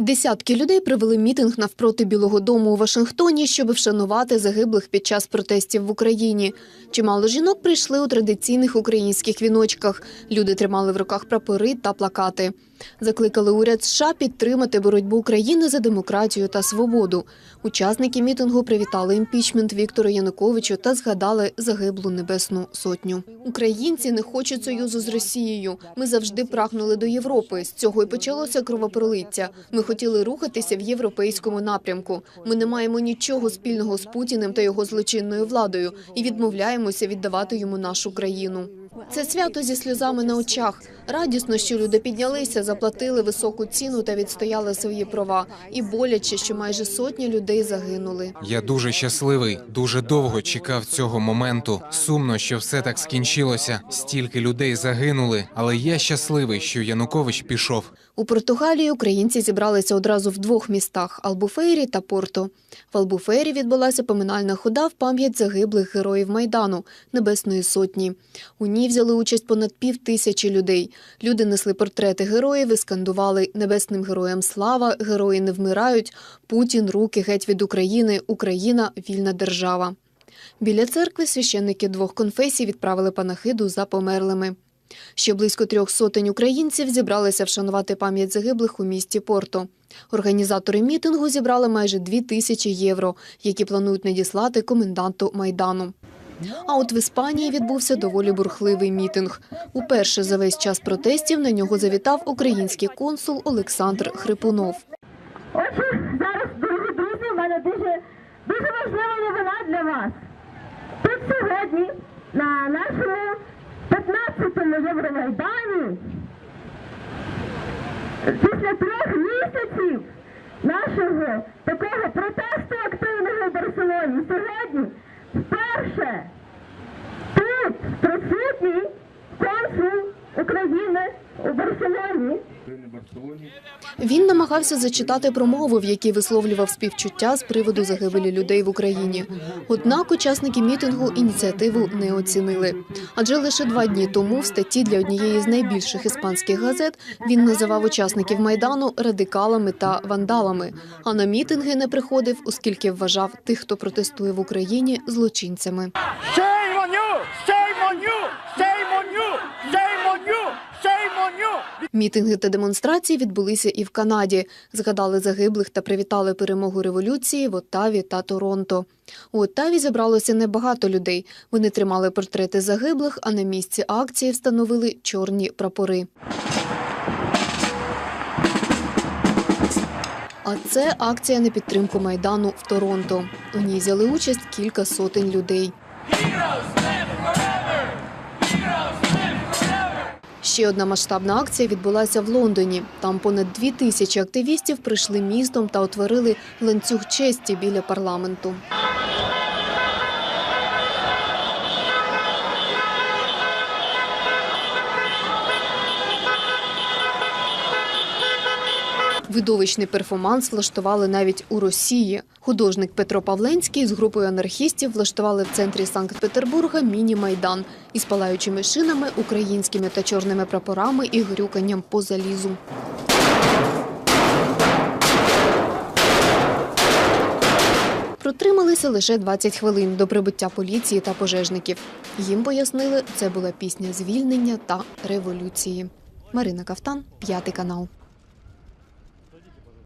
Десятки людей провели мітинг навпроти Білого Дому у Вашингтоні, щоб вшанувати загиблих під час протестів в Україні. Чимало жінок прийшли у традиційних українських віночках. Люди тримали в руках прапори та плакати. Закликали уряд США підтримати боротьбу України за демократію та свободу. Учасники мітингу привітали імпічмент Віктору Януковичу та згадали загиблу небесну сотню. Українці не хочуть союзу з Росією. Ми завжди прагнули до Європи. З цього й почалося кровопролиття. Ми хотіли рухатися в європейському напрямку. Ми не маємо нічого спільного з Путіним та його злочинною владою і відмовляємося віддавати йому нашу країну. Це свято зі сльозами на очах. Радісно, що люди піднялися, заплатили високу ціну та відстояли свої права. І боляче, що майже сотні людей загинули. Я дуже щасливий, дуже довго чекав цього моменту. Сумно, що все так скінчилося. Стільки людей загинули, але я щасливий, що Янукович пішов. У Португалії українці зібралися одразу в двох містах Албуфейрі та Порто. В Албуфейрі відбулася поминальна хода в пам'ять загиблих героїв Майдану Небесної Сотні. У ній взяли участь понад пів тисячі людей. Люди несли портрети героїв і скандували «Небесним героям слава, герої не вмирають, Путін, руки геть від України, Україна – вільна держава». Біля церкви священники двох конфесій відправили панахиду за померлими. Ще близько трьох сотень українців зібралися вшанувати пам'ять загиблих у місті Порто. Організатори мітингу зібрали майже дві тисячі євро, які планують надіслати коменданту Майдану. А от в Іспанії відбувся доволі бурхливий мітинг. Уперше за весь час протестів на нього завітав український консул Олександр Хрипунов. Зараз, дорогі друзі, в мене дуже, дуже важлива новина для вас. Тут сьогодні, на нашому 15-му Євромайдані, після трьох місяців нашого такого протесту активного в Барселоні, сьогодні вперше тут присутній консул України у Барселоні. Він намагався зачитати промову, в якій висловлював співчуття з приводу загибелі людей в Україні. Однак учасники мітингу ініціативу не оцінили. Адже лише два дні тому в статті для однієї з найбільших іспанських газет він називав учасників майдану радикалами та вандалами. А на мітинги не приходив, оскільки вважав тих, хто протестує в Україні, злочинцями. Мітинги та демонстрації відбулися і в Канаді. Згадали загиблих та привітали перемогу революції в Оттаві та Торонто. У Оттаві зібралося небагато людей. Вони тримали портрети загиблих, а на місці акції встановили чорні прапори. А це акція на підтримку майдану в Торонто. У ній взяли участь кілька сотень людей. Ще одна масштабна акція відбулася в Лондоні. Там понад дві тисячі активістів прийшли містом та утворили ланцюг честі біля парламенту. Видовищний перформанс влаштували навіть у Росії. Художник Петро Павленський з групою анархістів влаштували в центрі Санкт-Петербурга міні-майдан із палаючими шинами, українськими та чорними прапорами і грюканням по залізу. Протрималися лише 20 хвилин до прибуття поліції та пожежників. Їм пояснили, це була пісня звільнення та революції. Марина Кафтан, п'ятий канал.